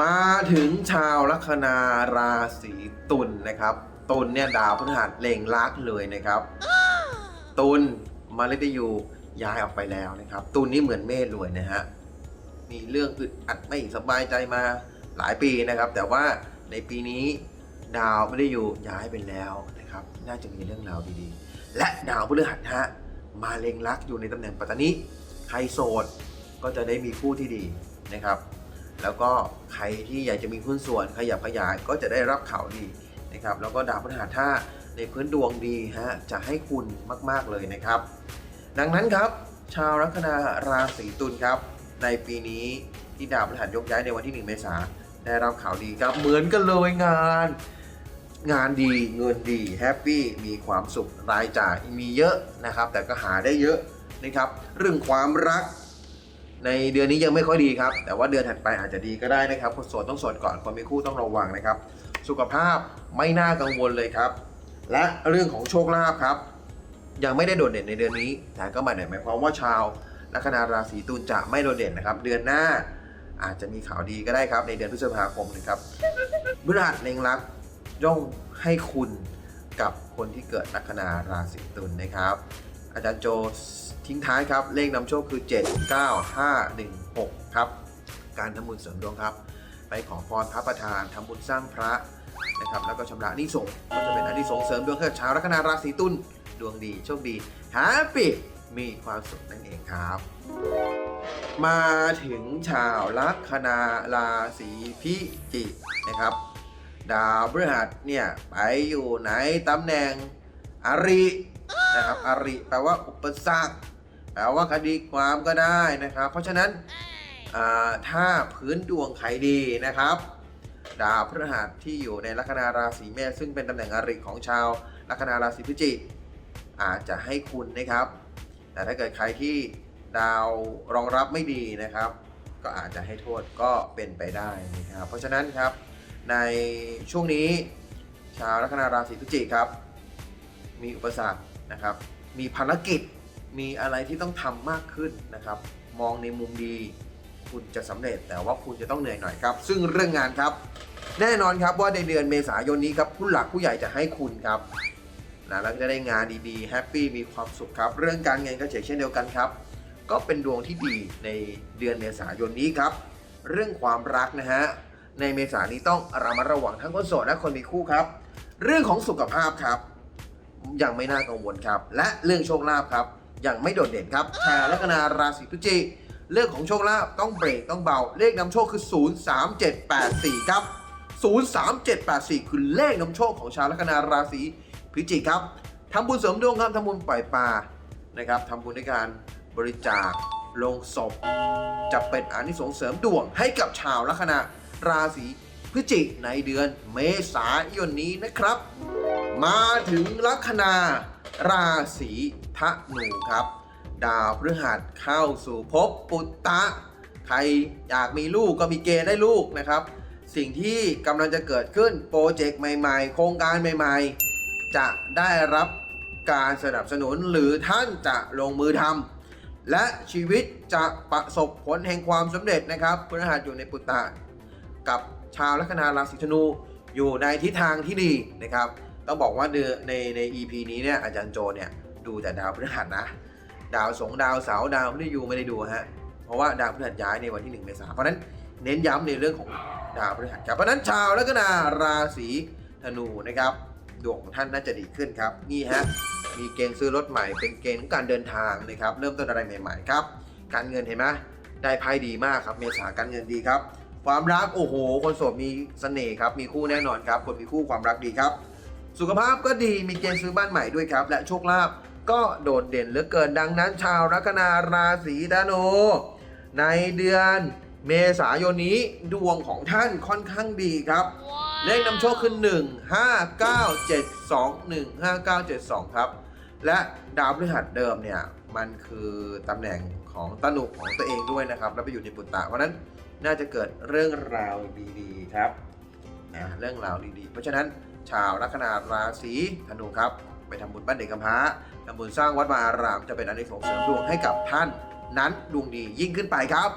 มาถึงชาวลัคนาราศีตุลนะครับตุลเนี่ยดาวพฤหัสเล็งลักเลยนะครับ ตุลมาเลตยูย้ายออกไปแล้วนะครับ ตุลนี่เหมือนเมษเลยนะฮะมีเรื่องอึดอัดไม่สบายใจมาหลายปีนะครับ แต่ว่าในปีนี้ดาวไม่ได้อยู่ย้ายไปแล้วนะครับ น่าจะมีเรื่องราวดีๆ และดาวพฤหัสนะฮะมาเล็งลักอยู่ในตำแหน่งปัตตานีใครโสดก็จะได้มีคู่ที่ดีนะครับ แล้วก็ใครที่อยากจะมีหุ้นส่วนขยับขยายก็จะได้รับข่าวดีนะครับ แล้วก็ดาวพฤหัสถ้าในพื้นดวงดีฮะจะให้คุณมากๆเลยนะครับ ดังนั้นครับ ชาวลัคนาราศีตุลครับ ในปีนี้ที่ดาวพฤหัสยกย้ายในวันที่ 1 เมษาได้รับข่าวดีครับ เหมือนกันเลยงาน งานดีเงินดีแฮปปี้มีความสุขรายจ่ายมีเยอะนะครับ แต่ก็หาได้เยอะนะครับ เรื่องความรัก ในเดือนนี้ยังไม่ค่อยดีครับ แต่ว่าเดือนถัดไปอาจจะดีก็ได้นะครับ คนโสดต้องโสดก่อน คนมีคู่ต้องระวังนะครับ สุขภาพไม่น่ากังวลเลยครับ และเรื่องของโชคลาภครับ ยังไม่ได้โดดเด่นในเดือนนี้ แต่ก็ไมาหมายความว่าชาวลัคนาราศีตุลจะไม่โดดเด่นนะครับ เดือนหน้าอาจจะมีข่าวดีก็ได้ครับ ในเดือนพฤษภาคมนะครับพฤหัสเล็งรักย่องให้คุณกับคนที่เกิดลัคนาราศีตุลนะครับ อาจารย์โจ ทิ้งท้ายครับ เลขนำโชคคือ 7 9 5 1 6 ครับ การทำบุญเสริมดวงครับ ไปขอพรพระประธานทำบุญสร้างพระนะครับ แล้วก็ชำระนิสงก็จะเป็นอนิสงเสริมดวงให้กับชาวลัคนาราศีตุลดวงดีโชคดีแฮปปี้มีความสุขนั่นเองครับ มาถึงชาวลัคนาราศีพิจิกนะครับดาวพฤหัสเนี่ยไปอยู่ไหนตำแหน่งอรินะครับอริแปลว่าอุปสรรค แปลว่าคดีความก็ได้นะครับ เพราะฉะนั้นถ้าพื้นดวงใครดีนะครับ ดาวพฤหัสที่อยู่ในลัคนาราศีเมษซึ่งเป็นตำแหน่งอริของชาวลัคนาราศีพิจิกอาจจะให้คุณนะครับ แต่ถ้าเกิดใครที่ดาวรองรับไม่ดีนะครับ ก็อาจจะให้โทษก็เป็นไปได้นะครับ เพราะฉะนั้นครับในช่วงนี้ชาวลัคนาราศีพิจิกครับ มีอุปสรรคนะครับ มีภารกิจ มีอะไรที่ต้องทำมากขึ้นนะครับ มองในมุมดีคุณจะสำเร็จแต่ว่าคุณจะต้องเหนื่อยหน่อยครับ ซึ่งเรื่องงานครับ แน่นอนครับว่าในเดือนเมษายนนี้ครับผู้หลักผู้ใหญ่จะให้คุณครับนะแล้วจะได้งานดีๆแฮปปี้มีความสุขครับ เรื่องการเงินก็เช่นเดียวกันครับ ก็เป็นดวงที่ดีในเดือนเมษายนนี้ครับ เรื่องความรักนะฮะในเมษายนนี้ต้องระมัดระวังทั้งคนโสดและคนมีคู่ครับ เรื่องของสุขภาพครับยังไม่น่ากังวลครับ และเรื่องโชคลาภครับ ยังไม่โดดเด่นครับชาวลัคนาราศีพฤศจิกเรื่องของโชคลาภต้องเบรกต้องเบา เลขนำโชคคือ 03784 ครับ 03784 คือเลขนำโชคของชาวลัคนาราศีพิจิกครับทำบุญเสริมดวงครับทำบุญปล่อยปลานะครับทำบุญในการบริจาคลงศพ จะเป็นอานิสงส์เสริมดวงให้กับชาวลัคนาราศีพฤศจิกในเดือนเมษายนนี้นะครับ มาถึงลัคนา ราศีธนูครับ ดาวพฤหัสเข้าสู่ภพปุตตะ ใครอยากมีลูกก็มีเกณฑ์ได้ลูกนะครับ สิ่งที่กำลังจะเกิดขึ้นโปรเจกต์ใหม่ๆ โครงการใหม่ๆ จะได้รับการสนับสนุนหรือท่านจะลงมือทำและชีวิตจะประสบผลแห่งความสำเร็จนะครับพฤหัสอยู่ในปุตตะ กับชาวลัคนาราศีธนูอยู่ในทิศทางที่ดีนะครับ ต้องบอกว่าเดือนในใน EP นี้เนี่ยอาจารย์โจเนี่ยดูแต่ดาวพฤหัสนะ ดาวสงดาวเสาดาวพฤหัสยูไม่ได้ดูฮะเพราะว่าดาวพฤหัสย้ายในวันที่1เมษายนเพราะนั้นเน้นย้ำในเรื่องของดาวพฤหัสครับเพราะฉะนั้นชาวลัคนาราศีธนูนะครับดวงของท่านน่าจะดีขึ้นครับนี่ฮะมีเกณฑ์ซื้อรถใหม่เป็นเกณฑ์ของการเดินทางนะครับเริ่มต้นอะไรใหม่ๆครับการเงินเห็นไหมได้ไพ่ดีมากครับเมษาการเงินดีครับ ความรักโอ้โห คนโสดมีเสน่ห์ครับมีคู่แน่นอนครับคนมีคู่ความรักดีครับ สุขภาพก็ดีมีเกณฑ์ซื้อบ้านใหม่ด้วยครับ และโชคลาภก็โดดเด่นเหลือเกินดังนั้น ชาวลัคนาราศีธนูในเดือนเมษายนนี้ดวงของท่านค่อนข้างดีครับ เลขนำโชคคือ1 5 9 7 2 1 5 9 7 2 ครับ และดาวพฤหัสเดิมเนี่ยมันคือตำแหน่งของตนุของตัวเองด้วยนะครับ แล้วไปอยู่ในปุตตะเพราะฉะนั้นน่าจะเกิดเรื่องราวดีๆครับนะเรื่องราวดีๆ เพราะฉะนั้น ชาวลัคนาราศีธนูครับ ไปทำบุญบ้านเด็กกำพร้าทำบุญสร้างวัดวาอารามจะเป็นอันิสงส์เสริมดวงให้กับท่าน นั้นดวงดียิ่งขึ้นไปครับ